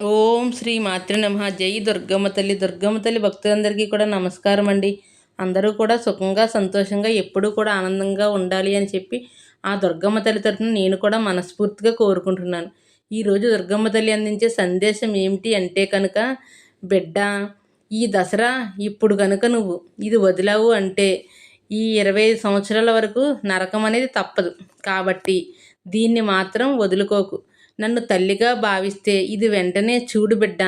ఓం శ్రీ మాతృ నమ. జై దుర్గమ్మ తల్లి దుర్గమ్మ తల్లి భక్తులందరికీ కూడా నమస్కారం అండి. అందరూ కూడా సుఖంగా సంతోషంగా ఎప్పుడూ కూడా ఆనందంగా ఉండాలి అని చెప్పి ఆ దుర్గమ్మ తల్లి తరఫున నేను కూడా మనస్ఫూర్తిగా కోరుకుంటున్నాను. ఈరోజు దుర్గమ్మ తల్లి అందించే సందేశం ఏమిటి అంటే కనుక బిడ్డ ఈ దసరా ఇప్పుడు కనుక నువ్వు ఇది వదిలావు అంటే ఈ ఇరవై ఐదు సంవత్సరాల వరకు నరకం అనేది తప్పదు. కాబట్టి దీన్ని మాత్రం వదులుకోకు. నన్ను తల్లిగా భావిస్తే ఇది వెంటనే చూడు బిడ్డ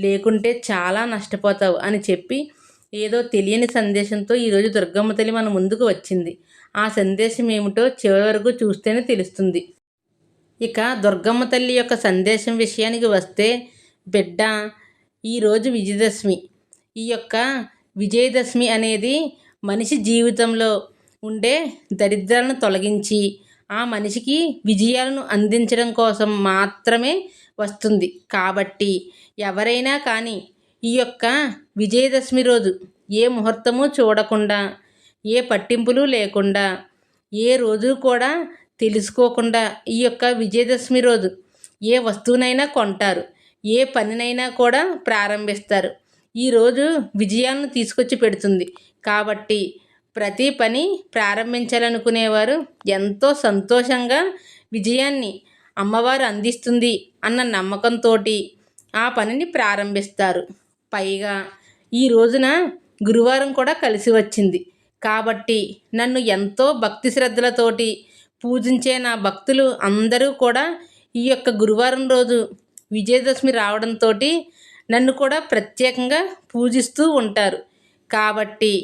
లేకుంటే చాలా నష్టపోతావు అని చెప్పి ఏదో తెలియని సందేశంతో ఈరోజు దుర్గమ్మ తల్లి మన ముందుకు వచ్చింది. ఆ సందేశం ఏమిటో చివరి వరకు చూస్తేనే తెలుస్తుంది. ఇక దుర్గమ్మ తల్లి యొక్క సందేశం విషయానికి వస్తే బిడ్డ ఈరోజు విజయదశమి. ఈ యొక్క విజయదశమి అనేది మనిషి జీవితంలో ఉండే దరిద్రాలను తొలగించి ఆ మనిషికి విజయాలను అందించడం కోసం మాత్రమే వస్తుంది. కాబట్టి ఎవరైనా కానీ ఈ యొక్క విజయదశమి రోజు ఏ ముహూర్తము చూడకుండా ఏ పట్టింపులు లేకుండా ఏ రోజు కూడా తెలుసుకోకుండా ఈ యొక్క విజయదశమి రోజు ఏ వస్తువునైనా కొంటారు ఏ పనినైనా కూడా ప్రారంభిస్తారు. ఈరోజు విజయాలను తీసుకొచ్చి పెడుతుంది. కాబట్టి ప్రతి పని ప్రారంభించాలనుకునేవారు ఎంతో సంతోషంగా విజయాన్ని అమ్మవారు అందిస్తుంది అన్న నమ్మకంతో ఆ పనిని ప్రారంభిస్తారు. పైగా ఈ రోజున గురువారం కూడా కలిసి వచ్చింది. కాబట్టి నన్ను ఎంతో భక్తి శ్రద్ధలతోటి పూజించే నా భక్తులు అందరూ కూడా ఈ యొక్క గురువారం రోజు విజయదశమి రావడంతో నన్ను కూడా ప్రత్యేకంగా పూజిస్తూ ఉంటారు. కాబట్టి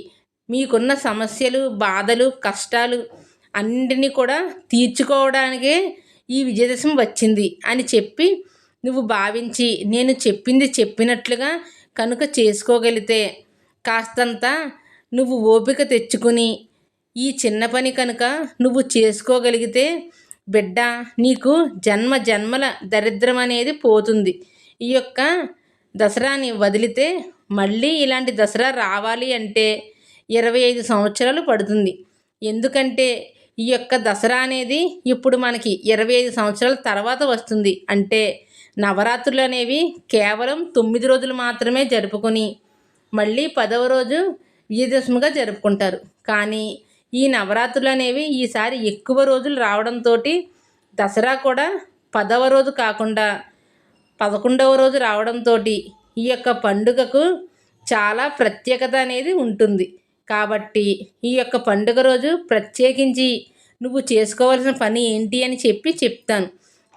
మీకున్న సమస్యలు బాధలు కష్టాలు అన్నింటినీ కూడా తీర్చుకోవడానికే ఈ విజయదశమి వచ్చింది అని చెప్పి నువ్వు భావించి నేను చెప్పింది చెప్పినట్లుగా కనుక చేసుకోగలిగితే కాస్తంత నువ్వు ఓపిక తెచ్చుకుని ఈ చిన్న పని కనుక నువ్వు చేసుకోగలిగితే బిడ్డ నీకు జన్మ జన్మల దరిద్రం అనేది పోతుంది. ఈ యొక్క దసరాని వదిలితే మళ్ళీ ఇలాంటి దసరా రావాలి అంటే ఇరవై ఐదు సంవత్సరాలు పడుతుంది. ఎందుకంటే ఈ యొక్క దసరా అనేది ఇప్పుడు మనకి ఇరవై ఐదు సంవత్సరాల తర్వాత వస్తుంది. అంటే నవరాత్రులు అనేవి కేవలం తొమ్మిది రోజులు మాత్రమే జరుపుకొని మళ్ళీ పదవ రోజు విజయదశమిగా జరుపుకుంటారు. కానీ ఈ నవరాత్రులు అనేవి ఈసారి ఎక్కువ రోజులు రావడంతో దసరా కూడా పదవ రోజు కాకుండా పదకొండవ రోజు రావడంతో ఈ యొక్క పండుగకు చాలా ప్రత్యేకత అనేది ఉంటుంది. కాబట్టి ఈ యొక్క పండుగ రోజు ప్రత్యేకించి నువ్వు చేసుకోవాల్సిన పని ఏంటి అని చెప్పి చెప్తాను.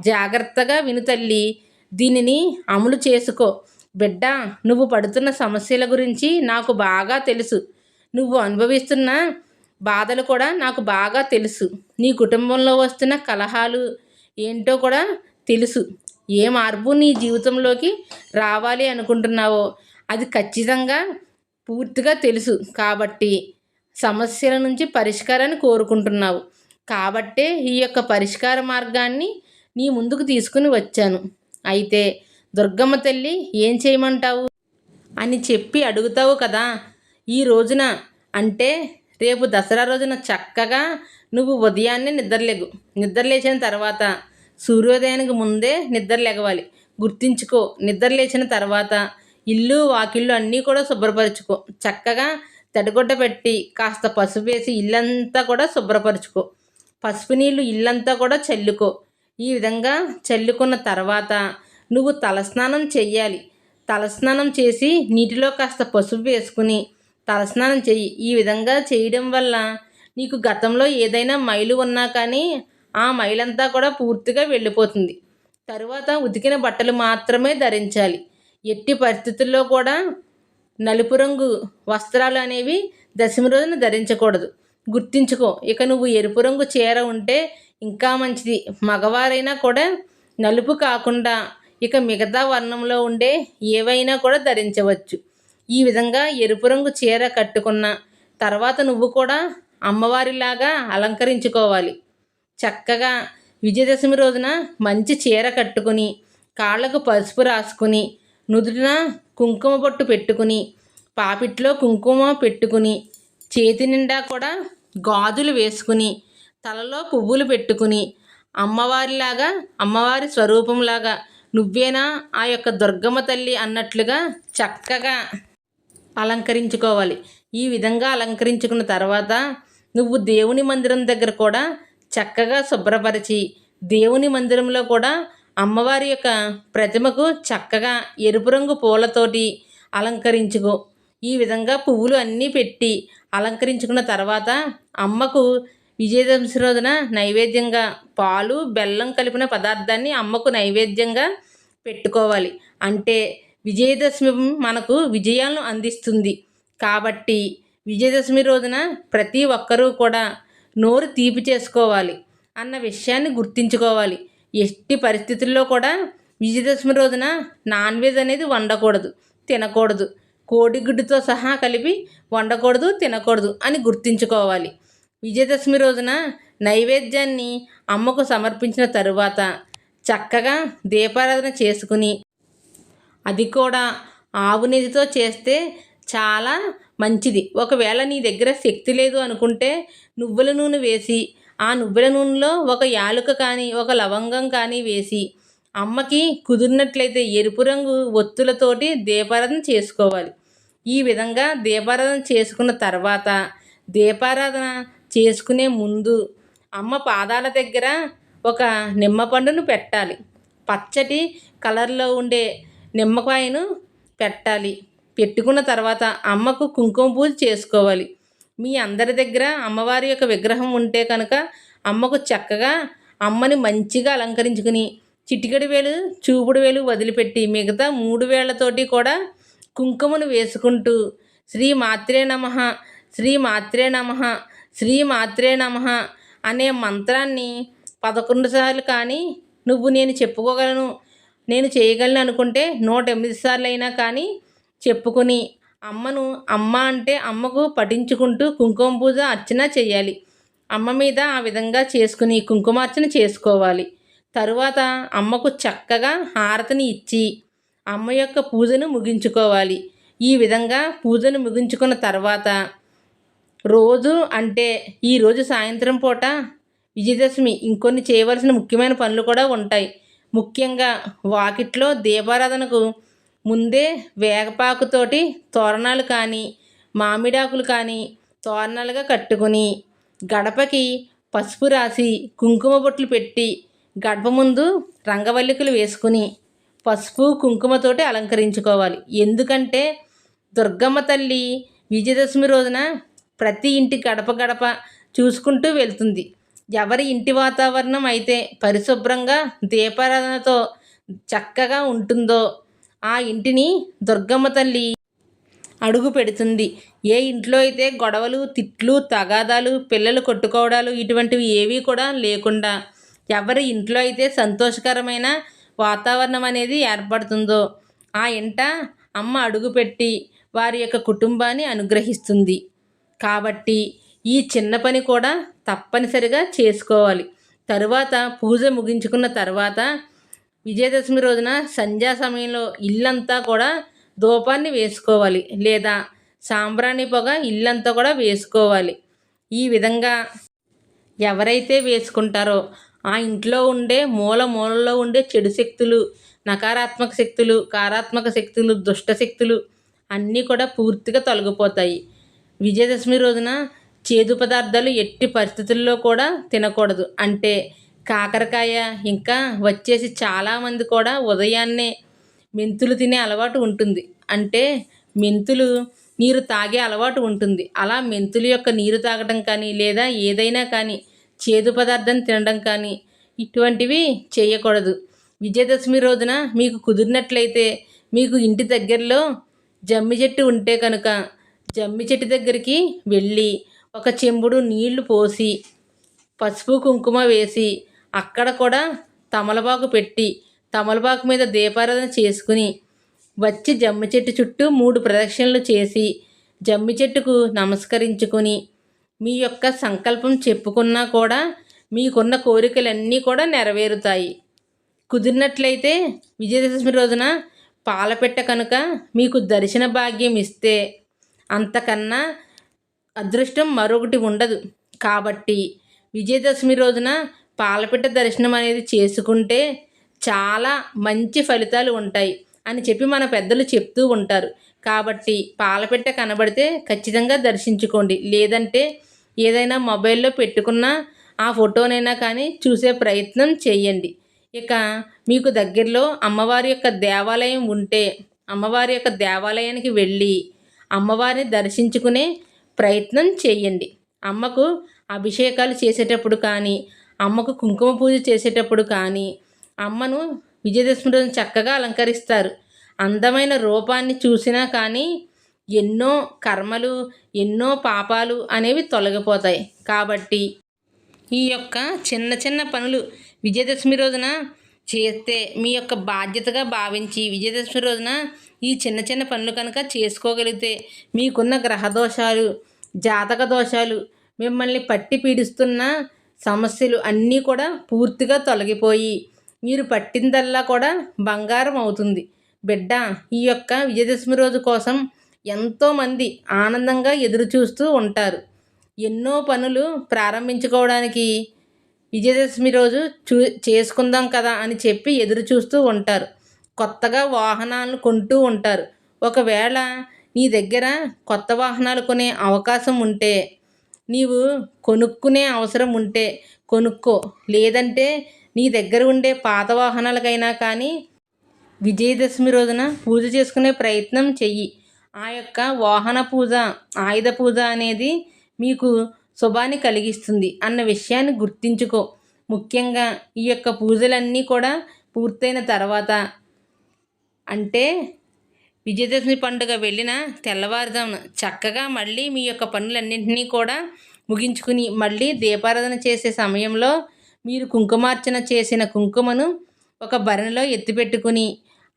జాగ్రత్తగా విను తల్లి. దీనిని అమలు చేసుకో. బిడ్డ నువ్వు పడుతున్న సమస్యల గురించి నాకు బాగా తెలుసు. నువ్వు అనుభవిస్తున్న బాధలు కూడా నాకు బాగా తెలుసు. నీ కుటుంబంలో వస్తున్న కలహాలు ఏంటో కూడా తెలుసు. ఏ మార్పు నీ జీవితంలోకి రావాలి అనుకుంటున్నావో అది ఖచ్చితంగా పూర్తిగా తెలుసు. కాబట్టి సమస్యల నుంచి పరిష్కారాన్ని కోరుకుంటున్నావు. కాబట్టే ఈ యొక్క పరిష్కార మార్గాన్ని నీ ముందుకు తీసుకుని వచ్చాను. అయితే దుర్గమ్మ తల్లి ఏం చేయమంటావు? అని చెప్పి అడుగుతావు కదా. ఈ రోజున అంటే రేపు దసరా రోజున చక్కగా నువ్వు ఉదయాన్నే నిద్రలేగు. నిద్రలేచిన తర్వాత సూర్యోదయానికి ముందే నిద్రలేగవాలి గుర్తించుకో. నిద్రలేచిన తర్వాత ఇల్లు వాకిళ్ళు అన్నీ కూడా శుభ్రపరచుకో. చక్కగా తడిగుడ్డ పెట్టి కాస్త పసుపు వేసి ఇల్లంతా కూడా శుభ్రపరచుకో. పసుపు నీళ్ళు ఇల్లంతా కూడా చల్లుకో. ఈ విధంగా చల్లుకున్న తర్వాత నువ్వు తలస్నానం చెయ్యాలి. తలస్నానం చేసి నీటిలో కాస్త పసుపు వేసుకుని తలస్నానం చెయ్యి. ఈ విధంగా చేయడం వల్ల నీకు గతంలో ఏదైనా మైలు ఉన్నా కానీ ఆ మైలంతా కూడా పూర్తిగా వెళ్ళిపోతుంది. తరువాత ఉతికిన బట్టలు మాత్రమే ధరించాలి. ఎట్టి పరిస్థితుల్లో కూడా నలుపు రంగు వస్త్రాలు అనేవి దశమి రోజున ధరించకూడదు. గుర్తించుకో. ఇక నువ్వు ఎరుపు రంగు చీర ఉంటే ఇంకా మంచిది. మగవారైనా కూడా నలుపు కాకుండా ఇక మిగతా వర్ణంలో ఉండే ఏవైనా కూడా ధరించవచ్చు. ఈ విధంగా ఎరుపు రంగు చీర కట్టుకున్న తర్వాత నువ్వు కూడా అమ్మవారిలాగా అలంకరించుకోవాలి. చక్కగా విజయదశమి రోజున మంచి చీర కట్టుకుని కాళ్ళకు పసుపు రాసుకుని నుదుటిన కుంకుమ బొట్టు పెట్టుకుని పాపిట్లో కుంకుమ పెట్టుకుని చేతి నిండా కూడా గాజులు వేసుకుని తలలో పువ్వులు పెట్టుకుని అమ్మవారిలాగా అమ్మవారి స్వరూపంలాగా నువ్వేనా ఆ యొక్క దుర్గమ్మ తల్లి అన్నట్లుగా చక్కగా అలంకరించుకోవాలి. ఈ విధంగా అలంకరించుకున్న తర్వాత నువ్వు దేవుని మందిరం దగ్గర కూడా చక్కగా శుభ్రపరిచి దేవుని మందిరంలో కూడా అమ్మవారి యొక్క ప్రతిమకు చక్కగా ఎరుపు రంగు పూలతోటి అలంకరించుకో. ఈ విధంగా పువ్వులు అన్నీ పెట్టి అలంకరించుకున్న తర్వాత అమ్మకు విజయదశమి రోజున నైవేద్యంగా పాలు బెల్లం కలిపిన పదార్థాన్ని అమ్మకు నైవేద్యంగా పెట్టుకోవాలి. అంటే విజయదశమి మనకు విజయాలను అందిస్తుంది. కాబట్టి విజయదశమి రోజున ప్రతి ఒక్కరూ కూడా నోరు తీపి చేసుకోవాలి అన్న విషయాన్ని గుర్తుంచుకోవాలి. ఎట్టి పరిస్థితుల్లో కూడా విజయదశమి రోజున నాన్ వెజ్ అనేది వండకూడదు తినకూడదు. కోడిగుడ్డుతో సహా కలిపి వండకూడదు తినకూడదు అని గుర్తుంచుకోవాలి. విజయదశమి రోజున నైవేద్యాన్ని అమ్మకు సమర్పించిన తరువాత చక్కగా దీపారాధన చేసుకుని అది కూడా ఆవు నెయ్యితో చేస్తే చాలా మంచిది. ఒకవేళ నీ దగ్గర శక్తి లేదు అనుకుంటే నువ్వుల నూనె వేసి ఆ నువ్వుల నూనెలో ఒక యాలుక కానీ ఒక లవంగం కానీ వేసి అమ్మకి కుదిరినట్లయితే ఎరుపు రంగు ఒత్తులతోటి దీపారాధన చేసుకోవాలి. ఈ విధంగా దీపారాధన చేసుకున్న తర్వాత దీపారాధన చేసుకునే ముందు అమ్మ పాదాల దగ్గర ఒక నిమ్మ పండును పెట్టాలి. పచ్చటి కలర్లో ఉండే నిమ్మకాయను పెట్టాలి. పెట్టుకున్న తర్వాత అమ్మకు కుంకుమ పూజ చేసుకోవాలి. మీ అందరి దగ్గర అమ్మవారి యొక్క విగ్రహం ఉంటే కనుక అమ్మకు చక్కగా అమ్మని మంచిగా అలంకరించుకుని చిటికెడు వేలు చూపుడు వేలు వదిలిపెట్టి మిగతా మూడు వేళ్ళతోటి కూడా కుంకుమను వేసుకుంటూ శ్రీ మాత్రే నమ శ్రీ మాత్రే నమ శ్రీ మాత్రే నమ అనే మంత్రాన్ని పదకొండు సార్లు కానీ నువ్వు నేను చెప్పుకోగలను నేను చేయగలను అనుకుంటే నూట ఎనిమిది సార్లు అయినా కానీ చెప్పుకొని అమ్మను అమ్మ అంటే అమ్మకు పఠించుకుంటూ కుంకుమ పూజ అర్చన చేయాలి. అమ్మ మీద ఆ విధంగా చేసుకుని కుంకుమార్చన చేసుకోవాలి. తరువాత అమ్మకు చక్కగా హారతిని ఇచ్చి అమ్మ యొక్క పూజను ముగించుకోవాలి. ఈ విధంగా పూజను ముగించుకున్న తర్వాత రోజు అంటే ఈరోజు సాయంత్రం పూట విజయదశమి ఇంకొన్ని చేయవలసిన ముఖ్యమైన పనులు కూడా ఉంటాయి. ముఖ్యంగా వాకిట్లో దీపారాధనకు ముందే వేగపాకుతోటి తోరణాలు కానీ మామిడాకులు కానీ తోరణాలుగా కట్టుకుని గడపకి పసుపు రాసి కుంకుమ బొట్లు పెట్టి గడప ముందు రంగవల్లికలు వేసుకుని పసుపు కుంకుమతోటి అలంకరించుకోవాలి. ఎందుకంటే దుర్గమ్మ తల్లి విజయదశమి రోజున ప్రతి ఇంటి గడప గడప చూసుకుంటూ వెళ్తుంది. ఎవరి ఇంటి వాతావరణం అయితే పరిశుభ్రంగా దీపారాధనతో చక్కగా ఉంటుందో ఆ ఇంటిని దుర్గమ్మ తల్లి అడుగు పెడుతుంది. ఏ ఇంట్లో అయితే గొడవలు తిట్లు తగాదాలు పిల్లలు కొట్టుకోవడాలు ఇటువంటివి ఏవీ కూడా లేకుండా ఎవరి ఇంట్లో అయితే సంతోషకరమైన వాతావరణం అనేది ఏర్పడుతుందో ఆ ఇంట అమ్మ అడుగుపెట్టి వారి యొక్క కుటుంబాన్ని అనుగ్రహిస్తుంది. కాబట్టి ఈ చిన్న పని కూడా తప్పనిసరిగా చేసుకోవాలి. తరువాత పూజ ముగించుకున్న తర్వాత విజయదశమి రోజున సంధ్యా సమయంలో ఇల్లంతా కూడా ధూపాన్ని వేసుకోవాలి లేదా సాంబ్రాణి పొగ ఇల్లంతా కూడా వేసుకోవాలి. ఈ విధంగా ఎవరైతే వేసుకుంటారో ఆ ఇంట్లో ఉండే మూల మూలలో ఉండే చెడు శక్తులు నకారాత్మక శక్తులు కారాత్మక శక్తులు దుష్ట శక్తులు అన్నీ కూడా పూర్తిగా తొలగిపోతాయి. విజయదశమి రోజున చేదు పదార్థాలు ఎట్టి పరిస్థితుల్లో కూడా తినకూడదు. అంటే కాకరకాయ ఇంకా వచ్చేసి చాలామంది కూడా ఉదయాన్నే మెంతులు తినే అలవాటు ఉంటుంది. అంటే మెంతులు నీరు తాగే అలవాటు ఉంటుంది. అలా మెంతుల యొక్క నీరు తాగడం కానీ లేదా ఏదైనా కానీ చేదు పదార్థం తినడం కానీ ఇటువంటివి చేయకూడదు. విజయదశమి రోజున మీకు కుదిరినట్లయితే మీకు ఇంటి దగ్గరలో జమ్మి చెట్టు ఉంటే కనుక జమ్మి చెట్టు దగ్గరికి వెళ్ళి ఒక చెంబుడు నీళ్ళు పోసి పసుపు కుంకుమ వేసి అక్కడ కూడా తమలపాకు పెట్టి తమలపాకు మీద దీపారాధన చేసుకుని వచ్చి జమ్మి చెట్టు చుట్టూ మూడు ప్రదక్షిణలు చేసి జమ్మి చెట్టుకు నమస్కరించుకొని మీ యొక్క సంకల్పం చెప్పుకున్నా కూడా మీకున్న కోరికలన్నీ కూడా నెరవేరుతాయి. కుదిరినట్లయితే విజయదశమి రోజున పాలపెట్ట కనుక మీకు దర్శన భాగ్యం ఇస్తే అంతకన్నా అదృష్టం మరొకటి ఉండదు. కాబట్టి విజయదశమి రోజున పాలపిట్ట దర్శనం అనేది చేసుకుంటే చాలా మంచి ఫలితాలు ఉంటాయి అని చెప్పి మన పెద్దలు చెప్తూ ఉంటారు. కాబట్టి పాలపిట్ట కనబడితే ఖచ్చితంగా దర్శించుకోండి. లేదంటే ఏదైనా మొబైల్లో పెట్టుకున్న ఆ ఫోటోనైనా కానీ చూసే ప్రయత్నం చేయండి. ఇక మీకు దగ్గరలో అమ్మవారి యొక్క దేవాలయం ఉంటే అమ్మవారి యొక్క దేవాలయానికి వెళ్ళి అమ్మవారిని దర్శించుకునే ప్రయత్నం చేయండి. అమ్మకు అభిషేకాలు చేసేటప్పుడు కానీ అమ్మకు కుంకుమ పూజ చేసేటప్పుడు కానీ అమ్మను విజయదశమి రోజున చక్కగా అలంకరిస్తారు. అందమైన రూపాన్ని చూసినా కానీ ఎన్నో కర్మలు ఎన్నో పాపాలు అనేవి తొలగిపోతాయి. కాబట్టి ఈ యొక్క చిన్న చిన్న పనులు విజయదశమి రోజున చేస్తే మీ యొక్క బాధ్యతగా భావించి విజయదశమి రోజున ఈ చిన్న చిన్న పనులు కనుక చేసుకోగలిగితే మీకున్న గ్రహ దోషాలు జాతక దోషాలు మిమ్మల్ని పట్టి పీడిస్తున్న సమస్యలు అన్నీ కూడా పూర్తిగా తొలగిపోయి మీరు పట్టిందల్లా కూడా బంగారం అవుతుంది. బిడ్డ ఈ యొక్క విజయదశమి రోజు కోసం ఎంతోమంది ఆనందంగా ఎదురు చూస్తూ ఉంటారు. ఎన్నో పనులు ప్రారంభించుకోవడానికి విజయదశమి రోజు చూ చేసుకుందాం కదా అని చెప్పి ఎదురు చూస్తూ ఉంటారు. కొత్తగా వాహనాలను కొంటూ ఉంటారు. ఒకవేళ నీ దగ్గర కొత్త వాహనాలు కొనే అవకాశం ఉంటే నీవు కొనుక్కునే అవసరం ఉంటే కొనుక్కో. లేదంటే నీ దగ్గర ఉండే పాత వాహనాలకైనా కానీ విజయదశమి రోజున పూజ చేసుకునే ప్రయత్నం చెయ్యి. ఆ యొక్క వాహన పూజ ఆయుధ పూజ అనేది మీకు శుభాన్ని కలిగిస్తుంది అన్న విషయాన్ని గుర్తించుకో. ముఖ్యంగా ఈ యొక్క పూజలన్నీ కూడా పూర్తయిన తర్వాత. అంటే విజయదశమి పండుగ వెళ్ళిన తెల్లవారుజామున చక్కగా మళ్ళీ మీ యొక్క పనులన్నింటినీ కూడా ముగించుకుని మళ్ళీ దీపారాధన చేసే సమయంలో మీరు కుంకుమార్చన చేసిన కుంకుమను ఒక భరణిలో ఎత్తిపెట్టుకుని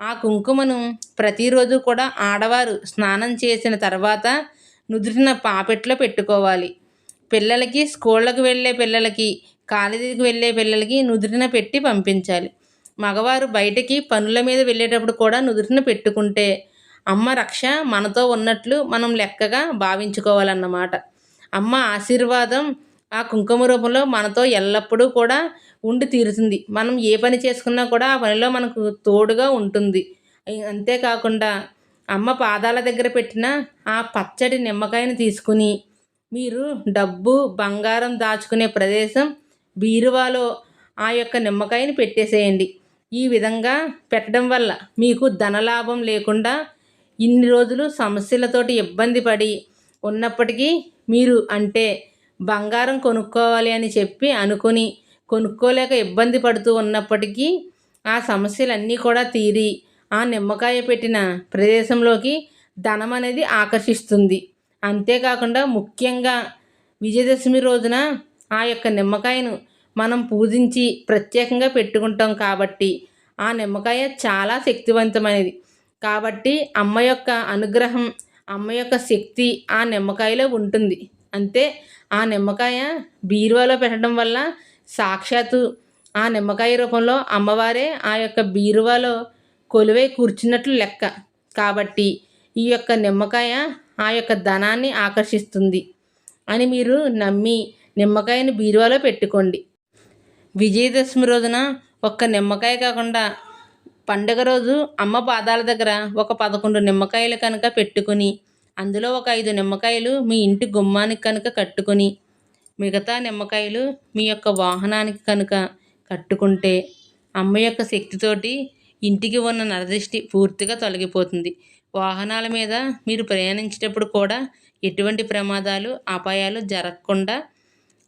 ఆ కుంకుమను ప్రతిరోజు కూడా ఆడవారు స్నానం చేసిన తర్వాత నుదుటిన పాపెట్లో పెట్టుకోవాలి. పిల్లలకి స్కూళ్ళకు వెళ్ళే పిల్లలకి కాలేజీకి వెళ్ళే పిల్లలకి నుదుటిన పెట్టి పంపించాలి. మగవారు బయటకి పనుల మీద వెళ్ళేటప్పుడు కూడా నుదుటిన పెట్టుకుంటే అమ్మ రక్ష మనతో ఉన్నట్లు మనం లెక్కగా భావించుకోవాలన్నమాట. అమ్మ ఆశీర్వాదం ఆ కుంకుమ రూపంలో మనతో ఎల్లప్పుడూ కూడా ఉండి తీరుతుంది. మనం ఏ పని చేసుకున్నా కూడా ఆ పనిలో మనకు తోడుగా ఉంటుంది. అంతేకాకుండా అమ్మ పాదాల దగ్గర పెట్టిన ఆ పచ్చడి నిమ్మకాయని తీసుకుని మీరు డబ్బు బంగారం దాచుకునే ప్రదేశం బీరువాలో ఆ యొక్క నిమ్మకాయని పెట్టేసేయండి. ఈ విధంగా పెట్టడం వల్ల మీకు ధనలాభం లేకుండా ఇన్ని రోజులు సమస్యలతోటి ఇబ్బంది పడి ఉన్నప్పటికీ మీరు అంటే బంగారం కొనుక్కోవాలి అని చెప్పి అనుకుని కొనుక్కోలేక ఇబ్బంది పడుతూ ఉన్నప్పటికీ ఆ సమస్యలన్నీ కూడా తీరి ఆ నిమ్మకాయ పెట్టిన ప్రదేశంలోకి ధనం అనేది ఆకర్షిస్తుంది. అంతేకాకుండా ముఖ్యంగా విజయదశమి రోజున ఆ యొక్క నిమ్మకాయను మనం పూజించి ప్రత్యేకంగా పెట్టుకుంటాం కాబట్టి ఆ నిమ్మకాయ చాలా శక్తివంతమైనది. కాబట్టి అమ్మ యొక్క అనుగ్రహం అమ్మ యొక్క శక్తి ఆ నిమ్మకాయలో ఉంటుంది. అంతే ఆ నిమ్మకాయ బీరువాలో పెట్టడం వల్ల సాక్షాత్తు ఆ నిమ్మకాయ రూపంలో అమ్మవారే ఆ యొక్క బీరువాలో కొలువై కూర్చున్నట్లు లెక్క. కాబట్టి ఈ యొక్క నిమ్మకాయ ఆ యొక్క ధనాన్ని ఆకర్షిస్తుంది అని మీరు నమ్మి నిమ్మకాయని బీరువాలో పెట్టుకోండి. విజయదశమి రోజున ఒక్క నిమ్మకాయ కాకుండా పండుగ రోజు అమ్మ పాదాల దగ్గర ఒక పదకొండు నిమ్మకాయలు కనుక పెట్టుకుని అందులో ఒక ఐదు నిమ్మకాయలు మీ ఇంటి గుమ్మానికి కనుక కట్టుకొని మిగతా నిమ్మకాయలు మీ యొక్క వాహనానికి కనుక కట్టుకుంటే అమ్మ యొక్క శక్తితోటి ఇంటికి ఉన్న నరదృష్టి పూర్తిగా తొలగిపోతుంది. వాహనాల మీద మీరు ప్రయాణించేటప్పుడు కూడా ఎటువంటి ప్రమాదాలు అపాయాలు జరగకుండా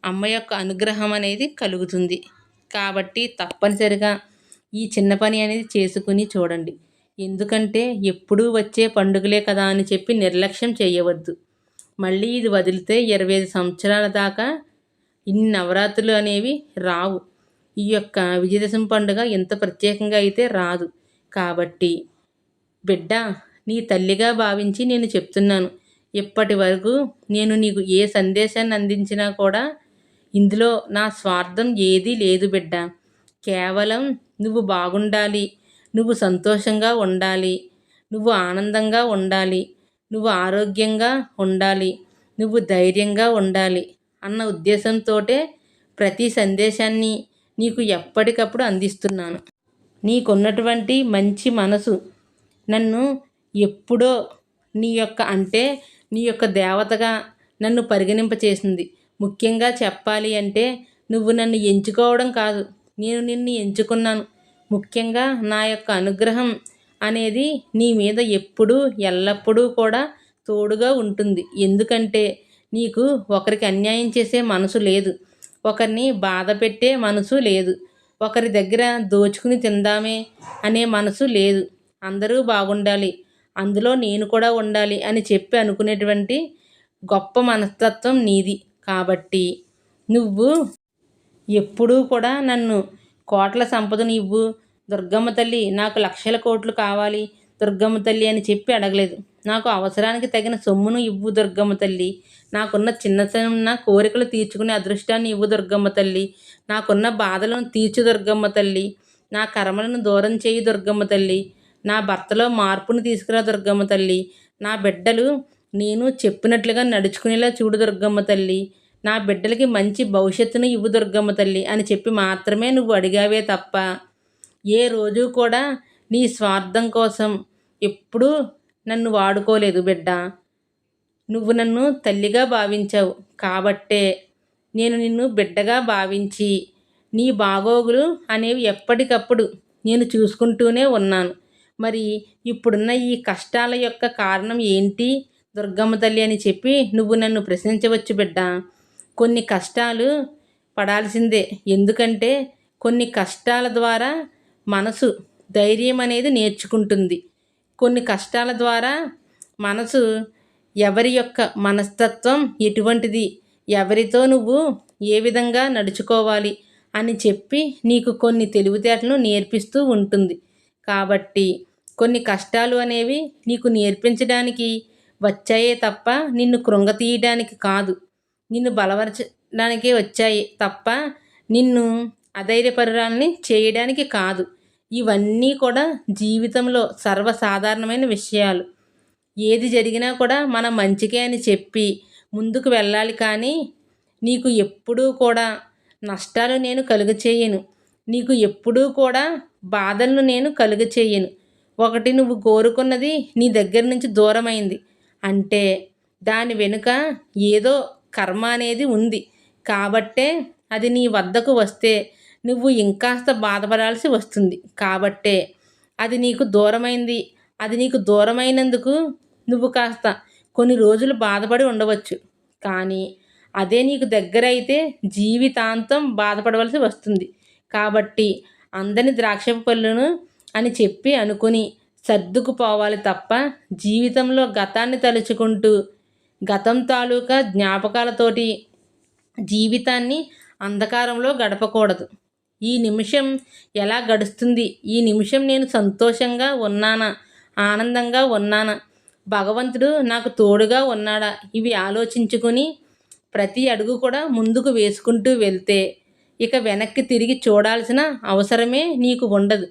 అమ్మ యొక్క అనుగ్రహం అనేది కలుగుతుంది. కాబట్టి తప్పనిసరిగా ఈ చిన్న పని అనేది చేసుకుని చూడండి. ఎందుకంటే ఎప్పుడూ వచ్చే పండుగలే కదా అని చెప్పి నిర్లక్ష్యం చేయవద్దు. మళ్ళీ ఇది వదిలితే ఇరవై ఐదు సంవత్సరాల దాకా ఇన్ని నవరాత్రులు అనేవి రావు. ఈ యొక్క విజయదశమి పండుగ ఎంత ప్రత్యేకంగా అయితే రాదు. కాబట్టి బిడ్డ నీ తల్లిగా భావించి నేను చెప్తున్నాను. ఇప్పటి వరకు నేను నీకు ఏ సందేశాన్ని అందించినా కూడా ఇందులో నా స్వార్థం ఏదీ లేదు బిడ్డ. కేవలం నువ్వు బాగుండాలి. నువ్వు సంతోషంగా ఉండాలి. నువ్వు ఆనందంగా ఉండాలి. నువ్వు ఆరోగ్యంగా ఉండాలి. నువ్వు ధైర్యంగా ఉండాలి అన్న ఉద్దేశంతో ప్రతి సందేశాన్ని నీకు ఎప్పటికప్పుడు అందిస్తున్నాను. నీకున్నటువంటి మంచి మనసు నన్ను ఎప్పుడో నీ యొక్క అంటే నీ యొక్క దేవతగా నన్ను పరిగణింపచేసింది. ముఖ్యంగా చెప్పాలి అంటే నువ్వు నన్ను ఎంచుకోవడం కాదు. నేను నిన్ను ఎంచుకున్నాను. ముఖ్యంగా నా యొక్క అనుగ్రహం అనేది నీ మీద ఎప్పుడూ ఎల్లప్పుడూ కూడా తోడుగా ఉంటుంది. ఎందుకంటే నీకు ఒకరికి అన్యాయం చేసే మనసు లేదు. ఒకరిని బాధ పెట్టే మనసు లేదు. ఒకరి దగ్గర దోచుకుని తిందామే అనే మనసు లేదు. అందరూ బాగుండాలి. అందులో నేను కూడా ఉండాలి అని చెప్పి అనుకునేటువంటి గొప్ప మనస్తత్వం నీది. కాబట్టి నువ్వు ఎప్పుడూ కూడా నన్ను కోట్ల సంపదను ఇవ్వు. దుర్గమ్మ తల్లి నాకు లక్షల కోట్లు కావాలి. దుర్గమ్మ తల్లి అని చెప్పి అడగలేదు. నాకు అవసరానికి తగిన సొమ్మును ఇవ్వు దుర్గమ్మ తల్లి. నాకున్న చిన్న చిన్న కోరికలు తీర్చుకునే అదృష్టాన్ని ఇవ్వు దుర్గమ్మ తల్లి. నాకున్న బాధలను తీర్చు దుర్గమ్మ తల్లి. నా కర్మలను దూరం చేయి దుర్గమ్మ తల్లి. నా భర్తలో మార్పును తీసుకురా దుర్గమ్మ తల్లి. నా బిడ్డలు నేను చెప్పినట్లుగా నడుచుకునేలా చూడు దుర్గమ్మ తల్లి. నా బిడ్డలకి మంచి భవిష్యత్తును ఇవ్వు దుర్గమ్మ తల్లి అని చెప్పి మాత్రమే నువ్వు అడిగావే తప్ప. ఏ రోజు కూడా నీ స్వార్థం కోసం ఎప్పుడూ నన్ను వాడుకోలేదు బిడ్డ. నువ్వు నన్ను తల్లిగా భావించావు కాబట్టే నేను నిన్ను బిడ్డగా భావించి నీ బాగోగులు అనేవి ఎప్పటికప్పుడు నేను చూసుకుంటూనే ఉన్నాను. మరి ఇప్పుడున్న ఈ కష్టాల యొక్క కారణం ఏంటి దుర్గమ్మ తల్లి అని చెప్పి నువ్వు నన్ను ప్రశ్నించవచ్చు బిడ్డ. కొన్ని కష్టాలు పడాల్సిందే. ఎందుకంటే కొన్ని కష్టాల ద్వారా మనసు ధైర్యం అనేది నేర్చుకుంటుంది. కొన్ని కష్టాల ద్వారా మనసు ఎవరి యొక్క మనస్తత్వం ఎటువంటిది ఎవరితో నువ్వు ఏ విధంగా నడుచుకోవాలి అని చెప్పి నీకు కొన్ని తెలివితేటలను నేర్పిస్తూ ఉంటుంది. కాబట్టి కొన్ని కష్టాలు అనేవి నీకు నేర్పించడానికి వచ్చాయే తప్ప నిన్ను కృంగతీయడానికి కాదు. నిన్ను బలపరచడానికే వచ్చాయి తప్ప నిన్ను అధైర్యపరురాల్ని చేయడానికి కాదు. ఇవన్నీ కూడా జీవితంలో సర్వసాధారణమైన విషయాలు. ఏది జరిగినా కూడా మన మంచికే అని చెప్పి ముందుకు వెళ్ళాలి కానీ నీకు ఎప్పుడూ కూడా నష్టాలు నేను కలుగ చేయను నీకు ఎప్పుడూ కూడా బాధలను నేను కలుగ చేయను ఒకటి నువ్వు కోరుకున్నది నీ దగ్గర నుంచి దూరమైంది. అంటే దాని వెనుక ఏదో కర్మ అనేది ఉంది. కాబట్టే అది నీ వద్దకు వస్తే నువ్వు ఇంకాస్త బాధపడాల్సి వస్తుంది. కాబట్టే అది నీకు దూరమైంది. అది నీకు దూరమైనందుకు నువ్వు కాస్త కొన్ని రోజులు బాధపడి ఉండవచ్చు. కానీ అదే నీకు దగ్గర అయితే జీవితాంతం బాధపడవలసి వస్తుంది. కాబట్టి అందని ద్రాక్ష పళ్ళును అని చెప్పి అనుకుని సర్దుకుపోవాలి తప్ప జీవితంలో గతాన్ని తలుచుకుంటూ గతం తాలూకా జ్ఞాపకాలతోటి జీవితాన్ని అంధకారంలో గడపకూడదు. ఈ నిమిషం ఎలా గడుస్తుంది? ఈ నిమిషం నేను సంతోషంగా ఉన్నానా? ఆనందంగా ఉన్నానా? భగవంతుడు నాకు తోడుగా ఉన్నాడా? ఇవి ఆలోచించుకొని ప్రతి అడుగు కూడా ముందుకు వేసుకుంటూ వెళ్తే ఇక వెనక్కి తిరిగి చూడాల్సిన అవసరమే నీకు ఉండదు.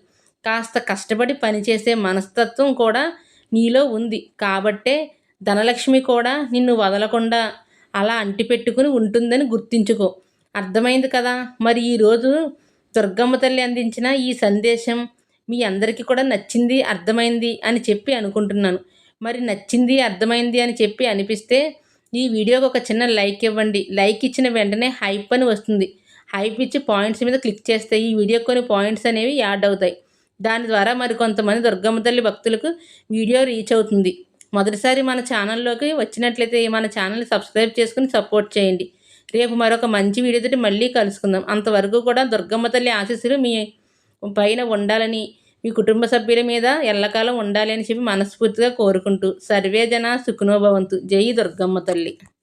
కాస్త కష్టపడి పనిచేసే మనస్తత్వం కూడా నీలో ఉంది కాబట్టే ధనలక్ష్మి కూడా నిన్ను వదలకుండా అలా అంటిపెట్టుకుని ఉంటుందని గుర్తించుకో. అర్థమైంది కదా? మరి ఈరోజు దుర్గమ్మ తల్లి అందించిన ఈ సందేశం మీ అందరికీ కూడా నచ్చింది అర్థమైంది అని చెప్పి అనుకుంటున్నాను. మరి నచ్చింది అర్థమైంది అని చెప్పి అనిపిస్తే ఈ వీడియోకి ఒక చిన్న లైక్ ఇవ్వండి. లైక్ ఇచ్చిన వెంటనే హైప్ అని వస్తుంది. హైప్ ఇచ్చి పాయింట్స్ మీద క్లిక్ చేస్తే ఈ వీడియో కొన్ని పాయింట్స్ అనేవి యాడ్ అవుతాయి. దాని ద్వారా మరి కొంతమంది దుర్గమ్మ తల్లి భక్తులకు వీడియో రీచ్ అవుతుంది. మొదటిసారి మన ఛానల్లోకి వచ్చినట్లయితే మన ఛానల్ని సబ్స్క్రైబ్ చేసుకుని సపోర్ట్ చేయండి. రేపు మరొక మంచి వీడియోతో మళ్ళీ కలుసుకుందాం. అంతవరకు కూడా దుర్గమ్మ తల్లి ఆశీస్సులు మీ పైన ఉండాలని మీ కుటుంబ సభ్యుల మీద ఎల్లకాలం ఉండాలి అని చెప్పి మనస్ఫూర్తిగా కోరుకుంటూ సర్వేజన సుఖనోభవంతు జై దుర్గమ్మ తల్లి.